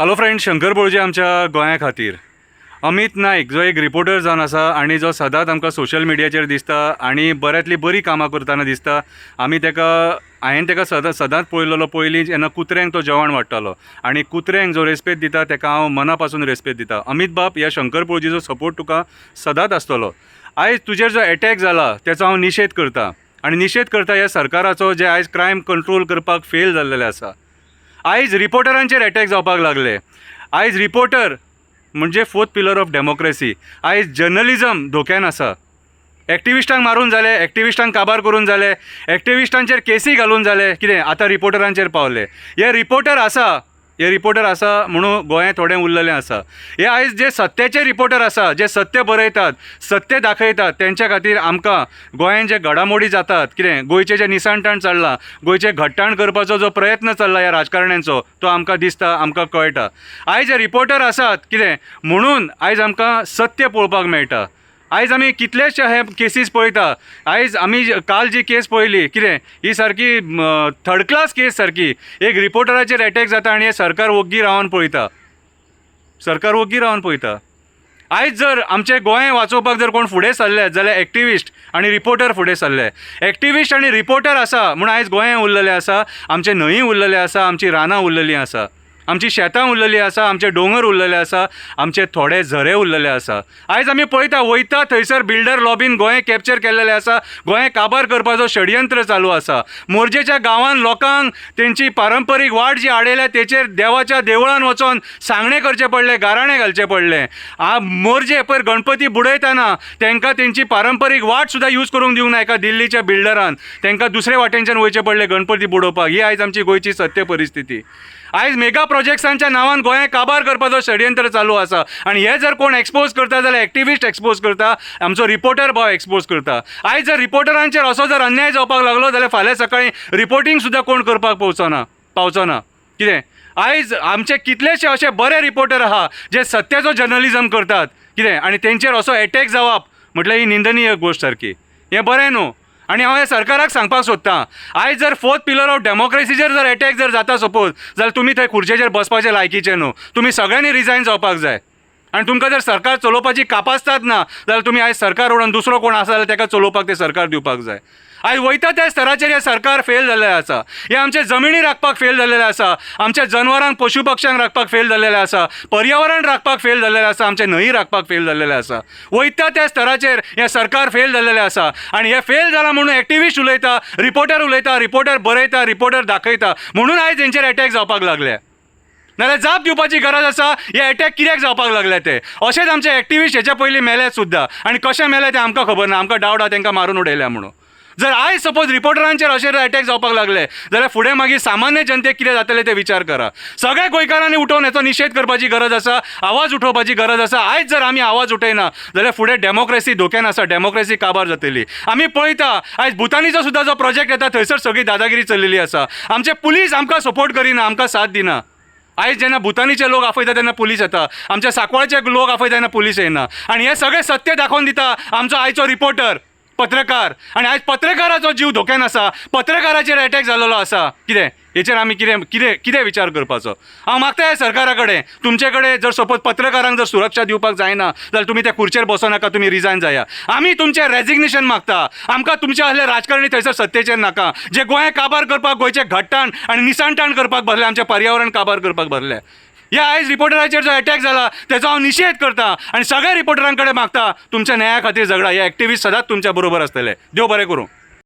Hello friend Shankar बोळजे आमच्या गोंया खातीर. अमित नायक जो एक रिपोर्टर जावन आसा आनी जो सदांच आमकां सोशल मिडियाचेर दिसता आनी बऱ्यांतली बरी कामां करताना दिसता आमी तेका हांवें तेका सदां सदांच पळयलेलो पयलीं जेन्ना कुत्र्यांक तो जेवण वाडटालो. आनी कुत्र्यांक जो रेस्पेद दिता तेका हांव मना पासून रेस्पेद दिता. अमित बाब ह्या शंकर पोळजीचो सपोर्ट तुका सदांच आसतलो. आयज तुजेर जो एटॅक जाला तेचो हांव निशेध करतां. आनी निशेध करता ह्या सरकाराचो जे आयज क्रायम कंट्रोल करपाक फेल जाल्लेले आसा. आयज रिपोर्टरांचेर एटॅक जावपाक लागले. आयज रिपोर्टर म्हणजे फोर्थ पिलर ऑफ डेमोक्रेसी. आयज जर्नलिझम धोक्यान आसा. एक्टिविस्टांक मारून जाले एक्टिविस्टांक काबार करून जाले एक्टिविस्टांचेर केसी घालून जाले. कितें? आतां रिपोर्टरांचेर पावले. हे रिपोर्टर आसा हे रिपोर्टर आसा म्हणून गोंय थोडें उरलेलें आसा हे आयज जे सत्याचे रिपोर्टर आसा जे सत्य बरयतात सत्य दाखयतात तेंच्या खातीर आमकां गोंयांत जे घडामोडी जातात कितें गोंयचें जें निसाणटाण चल्लां गोंयचें घट्टाण करपाचो जो प्रयत्न चल्ला ह्या राजकारण्यांचो तो आमकां दिसता आमकां कळटा. आयज हे रिपोर्टर आसात कितें म्हणून आयज आमकां सत्य पळोवपाक मेळटा. आयज आमी कितलेशे हे केसीस पळयता. आयज आमी काल जी केस पळयली कितें? ही सारकी थर्ड क्लास केस सारकी एक रिपोर्टराचेर एटॅक जाता आनी हे सरकार वोगी रावन पळयता. सरकार वोगी रावन पळयता. आयज जर आमचें गोंय वाचोवपाक जर कोण फुडें सरले जाल्यार एक्टिविस्ट आनी रिपोर्टर फुडें सरले. एक्टिविस्ट आनी रिपोर्टर आसा म्हूण आयज गोंय उरलेलें आसा आमचे न्हंय उरलेले आसा आमची रानां उरलेलीं आसा. आमची शेतां उरलेलीं आसा आमचे दोंगर उरलेले आसा आमचे थोडे झरे उरलेले आसा. आयज आमी पळयता वयता थंयसर बिल्डर लॉबीन गोंय कॅप्चर केल्लेलें आसा गोंय काबार करपाचो षडयंत्र चालू आसा. मोरजेच्या गांवांत लोकांक तेंची पारंपरीक वाट जी आडयल्या तेचेर देवाच्या देवळान वचोन सांगणें करचें पडलें गाराणें घालचें पडलें. आ मोरजे पयर गणपती बुडयतना तेंकां तेंची पारंपरीक वाट सुद्दां यूज करूंक दिवंक ना एका दिल्लीच्या बिल्डरान. तेंकां दुसरे वाटेनच्यान वयचें पडलें गणपती बुडोवपाक. ही आयज आमची गोंयची सत्य परिस्थिती. आयज मेगा प्रोजेक्ट्सांच्या नांवान गोंय काबार करपाचो षडयंत्र चालू आसा. आनी हे जर कोण एक्सपोज करता जाल्यार एक्टिविस्ट एक्सपोज करता आमचो रिपोर्टर भाव एक्सपोज करता. आयज जर रिपोर्टरांचेर असो जर अन्याय जावपाक लागलो जाल्यार फाल्यां सकाळीं रिपोर्टींग सुद्दां कोण करपाक पावचना पावचना. कितें? आयज आमचे कितलेशे अशे बरे रिपोर्टर आहा जे सत्याचो जर्नलिजम करतात. कितें? आनी तेंचेर असो एटॅक जावप म्हटल्यार ही निंदनीय गोश्ट सारकी हें बरें न्हू? आनी हांव ह्या सरकाराक सांगपाक सोदतां. आयज जर फोर्थ पिलर ऑफ डेमोक्रेसीचेर जर एटॅक जर जाता सपोज जाल्यार तुमी थंय खुर्चेचेर बसपाचे लायकीचे न्हू. तुमी सगळ्यांनी रिजायन जावपाक जाय. आनी तुमकां जर सरकार चलोवपाची कापासतात ना जाल्यार तुमी आयज सरकार उडोवन दुसरो कोण आसा जाल्यार ताका चलोवपाक तें सरकार दिवपाक जाय. आयज वयता त्या स्तराचेर हें सरकार फेल जाल्लें आसा हें आमचे जमिनी राखपाक फेल जाल्लेलें आसा आमच्या जनवरांक पशु पक्ष्यांक राखपाक फेल जाल्लेलें आसा पर्यावरण राखपाक फेल जाल्लेलें आसा आमचे न्हंय राखपाक फेल जाल्लेलें आसा वयता त्या स्तराचेर हें सरकार फेल जाल्लेलें आसा आनी हें फेल जालां म्हणून एक्टिविस्ट उलयता रिपोर्टर उलयता रिपोर्टर बरयता रिपोर्टर दाखयता. म्हणून आयज तेंचेर एटॅक जावपाक लागले. नाल्यार जाप दिवपाची गरज आसा हे एटॅक कित्याक जावपाक लागले ते? अशेंच आमचे एक्टिविस्ट हेच्या पयलीं मेले सुद्दां आनी कशें मेले ते आमकां खबर ना. आमकां डावट आहा तांकां मारून उडयल्या म्हणून. जर आयज सपोज रिपोर्टरांचेर अशें एटॅक जावपाक लागले जाल्यार फुडें मागीर सामान्य जनतेक कितें जातलें ते विचार करा. सगळ्या गोंयकारांनी उठोवन हेचो निशेध करपाची गरज आसा आवाज उठोवपाची गरज आसा. आयज जर आमी आवाज उठयना जाल्यार फुडें डेमोक्रेसी धोक्यान आसा डेमोक्रेसी काबार जातली. आमी पळयता आयज भुतानीचो सुद्दां जो प्रोजेक्ट येता थंयसर सगळी दादागिरी चलिल्ली आसा. आमचे पुलीस आमकां सपोर्ट करिना आमकां साथ दिना. आयज जेन्ना भुतानीचे लोक आफयता तेन्ना पुलीस येता. आमच्या सांकवाळचे लोक आफयता तेन्ना पुलीस येना. आनी हे सगळें सत्य दाखोवन दिता आमचो आयचो रिपोर्टर पत्रकार. आनी आयज पत्रकाराचो जीव धोक्यान आसा पत्रकाराचेर एटॅक जाल्लो आसा कितें हेचेर आमी कितें कितें कितें विचार करपाचो हांव मागता ह्या सरकारा कडेन तुमचे कडेन जर सपोज पत्रकारांक जर सुरक्षा दिवपाक जायना जाल्यार तुमी त्या खुर्चेर बसनाका तुमी रिजायन जाया. आमी तुमचें रेजिग्नेशन मागता. आमकां तुमचे असले राजकारणी थंयसर सत्तेचेर नाका. जे गोंय काबार करपाक गोंयचें घट्टाण आनी निसाणटाण करपाक भरले आमचें पर्यावरण काबार करपाक भरलें. ह्या आयज रिपोर्टराचेर जो एटॅक जाला त्याचो हांव निशेध करता आनी सगळ्या रिपोर्टरां कडेन मागता तुमच्या न्याया खातीर झगडा. हे ॲक्टिव्हिस्ट सदांच तुमच्या बरोबर आसतले देव बरें करूं.